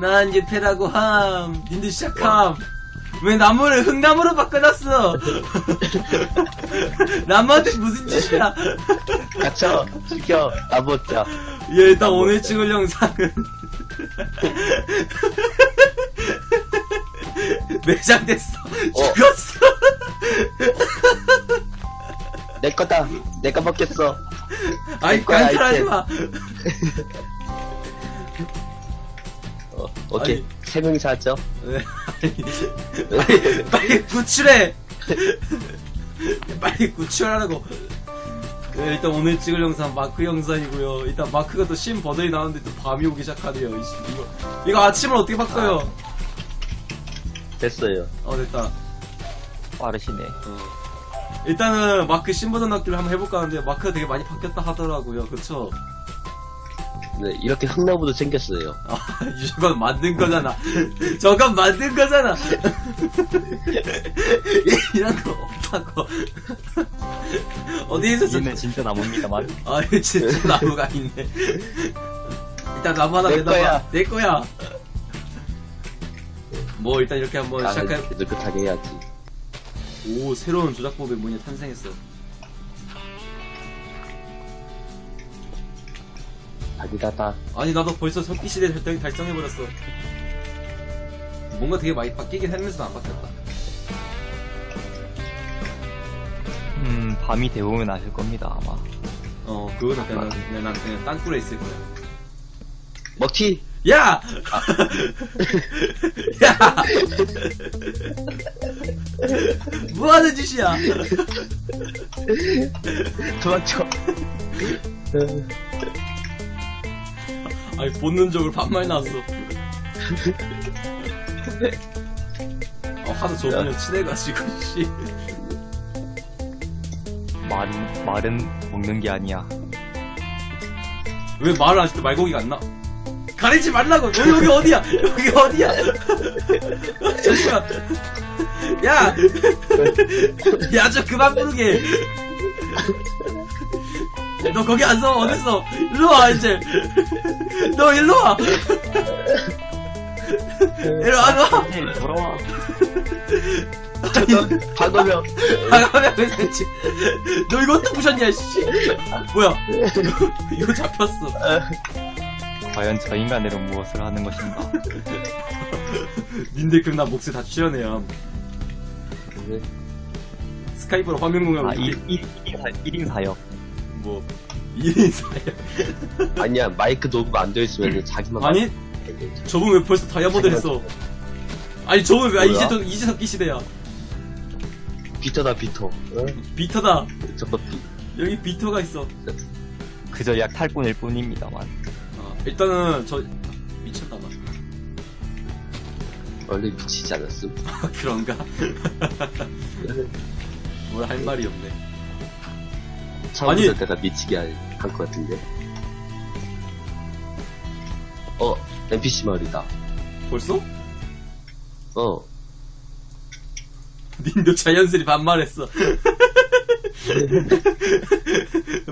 난 예패라고 함. 님들 시작함. 왜 나무를 흙나무로 바꿔놨어? 나무한테 무슨 짓이야? 갇혀 죽여 나보자 예, 일단 오늘 찍을 영상은 매장됐어. 어. 죽었어. 내 거다 내가 먹겠어 아이, 내 거야, 관찰하지 아이템. 마. 어, 오케이 아니. 세 명이서 하죠 네, 빨리, 빨리 구출해! 빨리 구출하라고. 네, 일단 오늘 찍을 영상 마크 영상이고요. 일단 마크가 또 신 버전이 나오는데 또 밤이 오기 시작하네요. 이거, 이거 아침을 어떻게 바꿔요? 됐어요 어, 됐다. 빠르시네. 어. 일단은 마크 신 버전 나기를 한번 해볼까 하는데 마크가 되게 많이 바뀌었다 하더라고요. 그쵸? 네 이렇게 흙나무도 생겼어요 아, 저건 만든 거잖아. 저건 만든 거잖아. 이런 거 없다고. 어디에서 저, 얘는 진짜 나무입니다만. 아, 진짜 나무가 있네. 일단 나무 하나 내 내놔봐. 거야. 내 거야. 뭐, 일단 이렇게 한번 아, 시작해. 느긋하게 해야지 오, 새로운 조작법의 문이 탄생했어. 다기다다 아니, 나도 벌써 석기 시대 달성, 달성해 버렸어. 뭔가 되게 많이 바뀌긴 했면서 안 바뀌었다. 음, 밤이 되오면 아실 겁니다, 아마. 어, 그거는 그냥, 난- 그냥, 난 그냥 땅굴에 있을 거야. 먹튀 야! 야! 뭐 하는 짓이야? 도망쳐 아니, 본능적으로 반말 나왔어. 어, 하도 저분이랑 친해가지고, 씨. 말은, 말은 먹는 게 아니야. 왜 말을 아직도 말고기가 안 나? 가리지 말라고! 너 여기 어디야? 여기 어디야? 잠시만. 야! 야, 저 그만 부르게! 너 거기 안 서, 어딨어? 일로 와, 이제! 너 일로 와! 일로 와, 일로 와! 네, 돌아와. 방어면 나가면 왜 됐지? 너 이것도 부셨냐, 씨! 뭐야? 이거 잡혔어. 과연 저 인간들은 무엇을 하는 것인가? 님들 그럼 나 목소리 다 출연해요. 스카이프로 화면 공유 아, 1, 1, 1인 사역. 뭐 1인 사야 아니야 마이크 녹음 안 되어 있으면 자기만 아니 저분 왜 벌써 다이아몬드 했어? 아니 저분 왜 아? 이제 또 이제 석기 시대야. 비터다 비터. 어? 비터다. 저거 비 여기 비터가 있어. 그저 약 탈꾼일 뿐입니다만. 아, 일단은 저 미쳤나봐. 원래 미치지 않았음. 아 그런가? 뭘 할 말이 없네 처음부터 아니. 내가 미치게 할 것 같은데. 어 NPC 마을이다. 벌써? 어. 님도 자연스레 반말했어.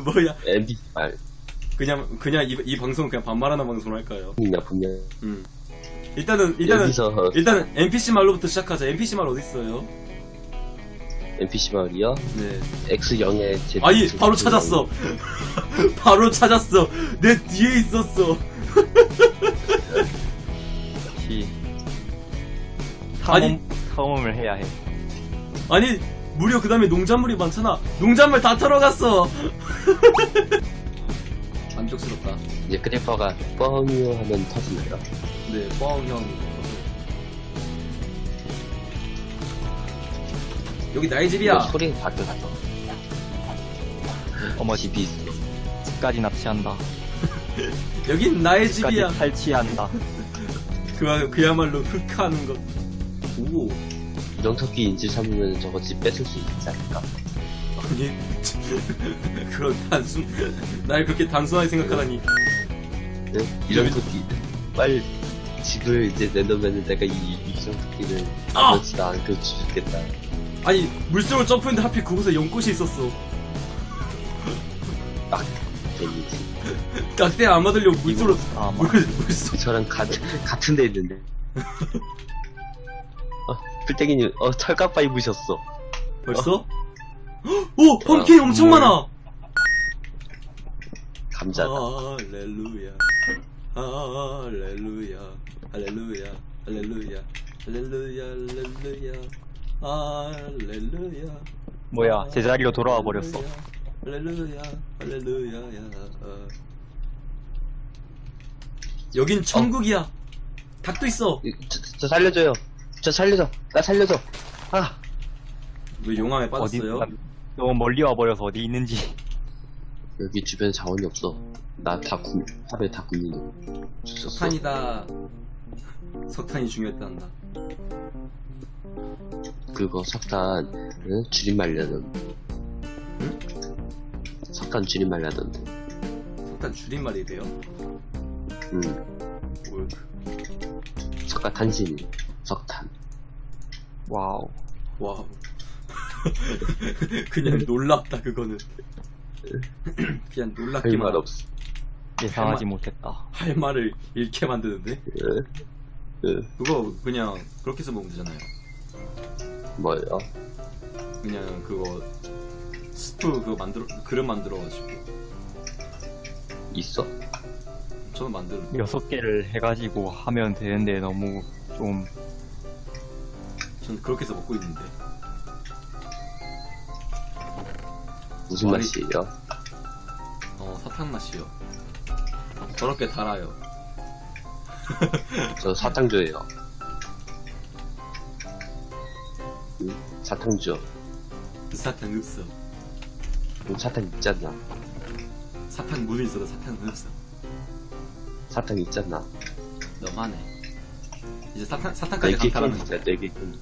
뭐야? NPC 마을 그냥 그냥 이, 이 방송은 그냥 반말하는 방송 할까요? 분명 분명. 음. 일단은 일단은 여기서 일단은 NPC 말로부터 시작하자. NPC 말 어디 있어요? NPC 마을이요 네. X0에 제 아니 바로 찾았어. 바로 찾았어. 내 뒤에 있었어. 역시. 아니. 탐험, 탐험을 해야 해. 아니 무려 그 다음에 농작물이 많잖아. 농작물 다 털어갔어. 만족스럽다. 이제 크래퍼가 뻥이요 하면 터집니다 네, 뻥 형. 여기 나의 집이야. 이거 소리 바뀌었어 어머, 집이 집까지 납치한다. 여긴 나의 집까지. 탈취한다. 그 그야말로 흑하는 것. 오. 이동석기 인질 삼으면 저거 집 뺏을 수 있지 않을까 아니 그런 단순 날 그렇게 단순하게 생각하다니 네? 이동석기 빨리 집을 이제 내놓으면 내가 이 이동석기를 아! 그렇지도 않고 주겠다 아니 물속을 점프했는데 하필 그곳에 연꽃이 있었어 딱 데미지 낙대 안 맞으려고 물소로 아, 물, 막. 물소 저랑 같은 같은 데 있는데. 어, 풀떼기님, 어, 털까빠 입으셨어. 벌써? 오! 펌킨 어, 엄청 뭘. 많아! 감자다. 할렐루야 할렐루야 할렐루야 할렐루야 할렐루야 할렐루야 할렐루야 뭐야, 제자리로 돌아와 버렸어. 할렐루야 할렐루야 여긴 천국이야 닭도 있어 이, 저, 저 살려줘요. 저 살려줘. 나 살려줘. 아, 왜 용암에 어디, 빠졌어요? 나- 너무 멀리 와 버려서 어디 있는지. 여기 주변에 자원이 없어. 나다 구, 하루에 다 굽는데. 죽었어. 석탄이다 석탄이 중요했단다 그거 석탄, 응? 줄임말려는. 석탄 줄임말려던데. 석탄 줄임말이래요 응. 뭘 석탄 탄신. 석탄. 와우. 와우. 그냥 놀랍다, 그거는. 그냥 할 놀랍기만 말 하- 없어. 예상하지 설마. 못했다. 할 말을 잃게 만드는데? 응? 응. 그거 그냥 그렇게 해서 먹으면 되잖아요. 뭐요? 그냥 그거 스프 그거 만들어 그릇 만들어가지고 있어? 저는 만들 여섯 개를 해가지고 하면 되는데 너무 좀 저는 그렇게 해서 먹고 있는데 무슨 말이- 맛이에요? 어 사탕 맛이요. 저렇게 달아요. 저 사탕주예요. 사탕주. 그 사탕 없어. 응, 사탕 있잖아. 사탕 물이 있어도 사탕은 없어. 사탕 있잖아. 너무하네. 이제 사탕 사탕까지 네개 강탈하는 캔디 있잖아, 네개 캔디.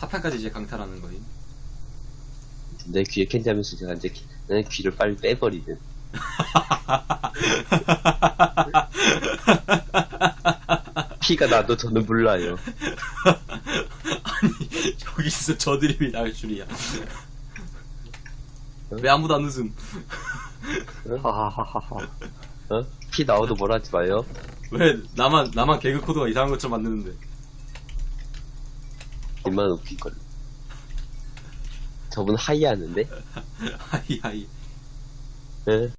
사탕까지 이제 강탈하는 거임. 내 귀에 캔디 하면서 제가 이제 기- 내 귀를 빨리 빼버리는. 피가 나도 저는 몰라요. 여기서 저 드립이 나올 줄이야. 왜 아무도 안 웃음? 하하하하하. 어? 피 나와도 뭐라 하지 마요. 왜 나만 나만 개그 코드가 이상한 것처럼 만드는데? 얼마나 웃길걸. 저분 하이 하는데? 하이 하이. 예?